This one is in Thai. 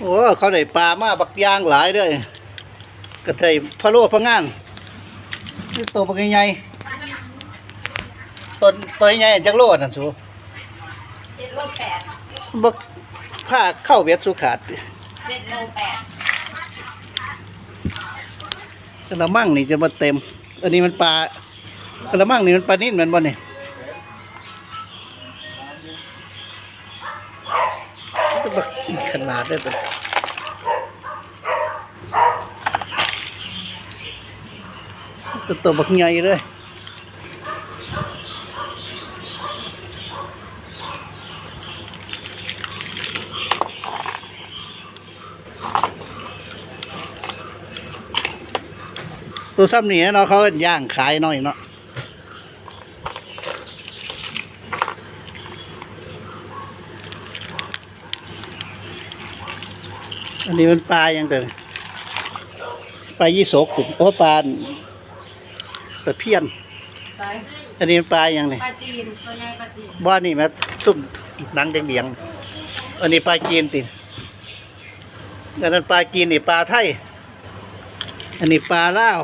โอ้เขาได้ปลามาบักยางหลายด้วยกระไทยพะโล้พะงานนี่ตัวบักใหญ่ๆต้นตัวใหญ่จักโลนั่นสูเจ็ดโลแปดบักผ้าเข้าเวียดสุขาดเจ็ดโลแปดกระมังนี่จะมาเต็ม อันนี้มันปลากระมังนี่มันปลานิ่นมันบ่เนี่ย บักขนาดได้แต่ตัวตัวบักใหญ่เลยตัวซ้ำนี่เนาะเขาย่างขายน่อยเนาะ อันนี้มันปลาอย่างเดิมปลายี่สกติโอ้ปลาตะเพียน ไปอันนี้มันปลาอย่างนี่ปลาจีนตัวใหญ่ปลาจีนว่านี่แมาซุ่มหนังแดงๆอันนี้ปลาจีนติอันนั้นปลาจีนนี่ปลาไทย อันนี้ปลาล่าว